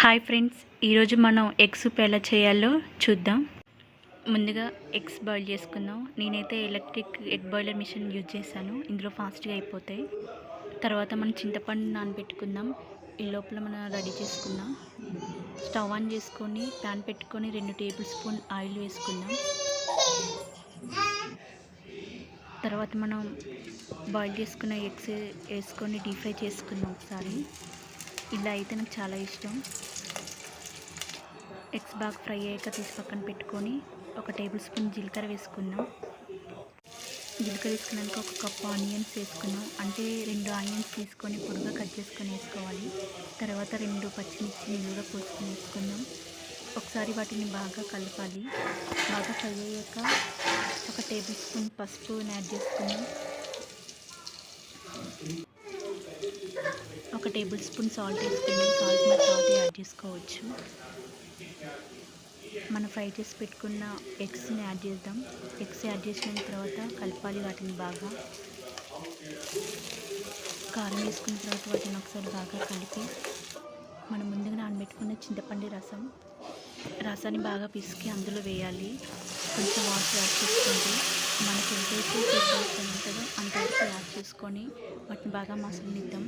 Hi friends ఈరోజు మనం egg soup ఎలా చేయాలో చూద్దాం. ముందుగా ఎగ్స్ బాయిల్ చేసుకుందాం. నేనైతే electric egg boiler machine use చేశాను. ఇందులో ఫాస్ట్గా అయిపోతాయి. తర్వాత మనం చింతపండు నానబెట్టుకుందాం. ఈ లోపల మనం రెడీ చేసుకుందాం. స్టవ్ ఆన్ చేసుకొని ప్యాన్ పెట్టుకొని రెండు టేబుల్ స్పూన్ ఆయిల్ వేసుకుందాం. తర్వాత మనం బాయిల్ చేసుకున్న ఎగ్స్ వేసుకొని డీప్ ఫ్రై చేసుకుందాం ఒకసారి. ఇలా అయితే నాకు చాలా ఇష్టం. ఎగ్స్ బాగా ఫ్రై అయ్యాక తీసి పక్కన పెట్టుకొని ఒక టేబుల్ స్పూన్ జీలకర్ర వేసుకున్నాం. జీలకర్ర వేసుకున్నాక ఒక కప్పు ఆనియన్స్ వేసుకున్నాం. అంటే రెండు ఆనియన్స్ తీసుకొని పొడిగా కట్ చేసుకొని వేసుకోవాలి. తర్వాత రెండు పచ్చిమిర్చి నిలువుగా పోసుకొని వేసుకున్నాం. ఒకసారి వాటిని బాగా కలపాలి. బాగా ఫ్రై అయ్యాక ఒక టేబుల్ స్పూన్ పసుపు యాడ్ చేసుకున్నాం ఒక టేబుల్ స్పూన్ సాల్ట్ వేసుకుందాం సాల్ట్ మన తర్వాత యాడ్ చేసుకోవచ్చు. మనం ఫ్రై చేసి పెట్టుకున్న ఎగ్స్ని యాడ్ చేద్దాం. ఎగ్స్ యాడ్ చేసిన తర్వాత కలపాలి వాటిని బాగా. కారం వేసుకున్న తర్వాత వాటిని ఒకసారి బాగా కలిపి మనం ముందుగా నానబెట్టుకున్న చింతపండు రసం. రసాన్ని బాగా పిసికి అందులో వేయాలి. కొంచెం వాటర్ యాడ్ చేసుకోండి. మనకి ఎంతైతే అవసరం ఉంటుందో అంతవరకు యాడ్ చేసుకొని వాటిని బాగా మసలనిద్దాం.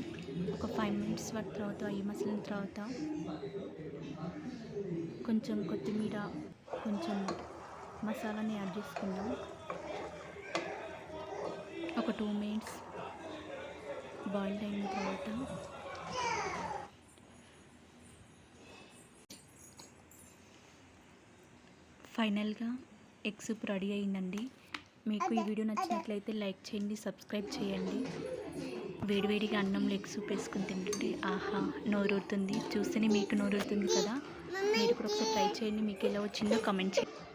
ఒక ఫైవ్ మినిట్స్ వాటి తర్వాత అవి మసలిన తర్వాత కొంచెం కొత్తిమీర కొంచెం మసాలాని యాడ్ చేసుకుందాం. ఒక టూ మినిట్స్ బాయిల్ అయిన తర్వాత ఫైనల్గా ఎగ్ సూప్ రెడీ అయిందండి. మీకు ఈ వీడియో నచ్చినట్లయితే లైక్ చేయండి సబ్స్క్రైబ్ చేయండి. వేడివేడిగా అన్నంలో లెగ్ సూప్ వేసుకుని తింటుంటే ఆహా నోరుతుంది చూస్తేనే మీకు నోరుతుంది కదా? మీరు కూడా ఒకసారి ట్రై చేయండి. మీకు ఎలా వచ్చిందో కమెంట్ చేయండి.